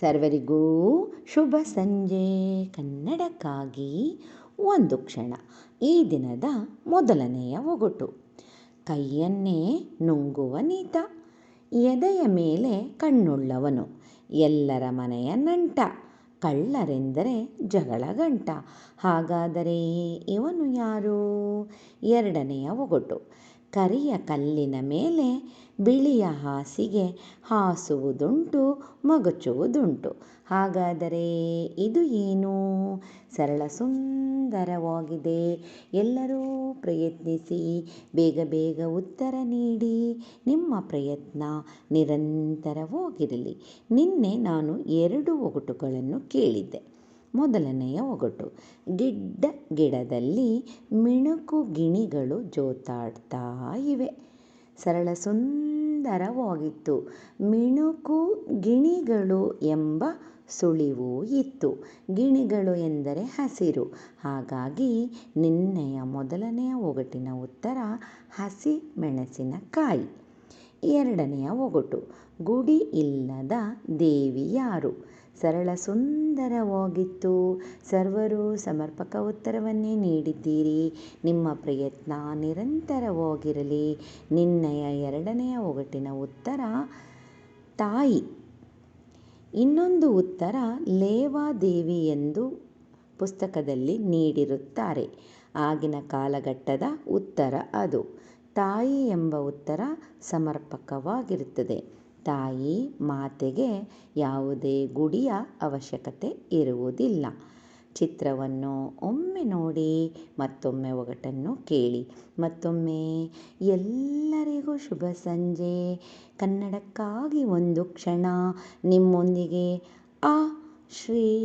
ಸರ್ವರಿಗೂ ಶುಭ ಸಂಜೆ. ಕನ್ನಡಕ್ಕಾಗಿ ಒಂದು ಕ್ಷಣ, ಈ ದಿನದ ಮೊದಲನೆಯ ಒಗಟು. ಕೈಯನ್ನೇ ನುಂಗುವ ನೀತ, ಎದೆಯ ಮೇಲೆ ಕಣ್ಣುಳ್ಳವನು, ಎಲ್ಲರ ಮನೆಯ ನಂಟ, ಕಳ್ಳರೆಂದರೆ ಜಗಳ ಗಂಟ. ಹಾಗಾದರೆ ಇವನು ಯಾರು? ಎರಡನೆಯ ಒಗಟು. ಕರಿಯ ಕಲ್ಲಿನ ಮೇಲೆ ಬಿಳಿಯ ಹಾಸಿಗೆ ಹಾಸುವುದುಂಟು, ಮಗಚುವುದುಂಟು. ಹಾಗಾದರೆ ಇದು ಏನು? ಸರಳ ಸುಂದರವಾಗಿದೆ. ಎಲ್ಲರೂ ಪ್ರಯತ್ನಿಸಿ, ಬೇಗ ಬೇಗ ಉತ್ತರ ನೀಡಿ. ನಿಮ್ಮ ಪ್ರಯತ್ನ ನಿರಂತರವಾಗಿರಲಿ. ನಿನ್ನೆ ನಾನು ಎರಡು ಒಗಟುಗಳನ್ನು ಕೇಳಿದ್ದೆ. ಮೊದಲನೆಯ ಒಗಟು. ಗಿಡ್ಡ ಗಿಡದಲ್ಲಿ ಮಿಣುಕು ಗಿಣಿಗಳು ಜೋತಾಡ್ತಾ ಇವೆ. ಸರಳ ಸುಂದರವಾಗಿತ್ತು. ಮಿಣುಕು ಗಿಣಿಗಳು ಎಂಬ ಸುಳಿವು ಇತ್ತು. ಗಿಣಿಗಳು ಎಂದರೆ ಹಸಿರು. ಹಾಗಾಗಿ ನಿನ್ನೆಯ ಮೊದಲನೆಯ ಒಗಟಿನ ಉತ್ತರ ಹಸಿ ಮೆಣಸಿನಕಾಯಿ. ಎರಡನೆಯ ಒಗಟು, ಗುಡಿ ಇಲ್ಲದ ದೇವಿ ಯಾರು? ಸರಳ ಸುಂದರವಾಗಿತ್ತು. ಸರ್ವರು ಸಮರ್ಪಕ ಉತ್ತರವನ್ನೇ ನೀಡಿದ್ದೀರಿ. ನಿಮ್ಮ ಪ್ರಯತ್ನ ನಿರಂತರವಾಗಿರಲಿ. ನಿನ್ನೆಯ ಎರಡನೆಯ ಒಗಟಿನ ಉತ್ತರ, ತಾಯಿ. ಇನ್ನೊಂದು ಉತ್ತರ ಲೇವಾದೇವಿ ಎಂದು ಪುಸ್ತಕದಲ್ಲಿ ನೀಡಿರುತ್ತಾರೆ. ಆಗಿನ ಕಾಲಘಟ್ಟದ ಉತ್ತರ ಅದು. ತಾಯಿ ಎಂಬ ಉತ್ತರ ಸಮರ್ಪಕವಾಗಿರುತ್ತದೆ. ತಾಯಿ ಮಾತೆಗೆ ಯಾವುದೇ ಗುಡಿಯ ಅವಶ್ಯಕತೆ ಇರುವುದಿಲ್ಲ. ಚಿತ್ರವನ್ನು ಒಮ್ಮೆ ನೋಡಿ ಮತ್ತೊಮ್ಮೆ ಒಗಟನ್ನು ಕೇಳಿ. ಮತ್ತೊಮ್ಮೆ, ಎಲ್ಲರಿಗೂ ಶುಭ ಸಂಜೆ. ಕನ್ನಡಕ್ಕಾಗಿ ಒಂದು ಕ್ಷಣ ನಿಮ್ಮೊಂದಿಗೆ ಆ ಶ್ರೀ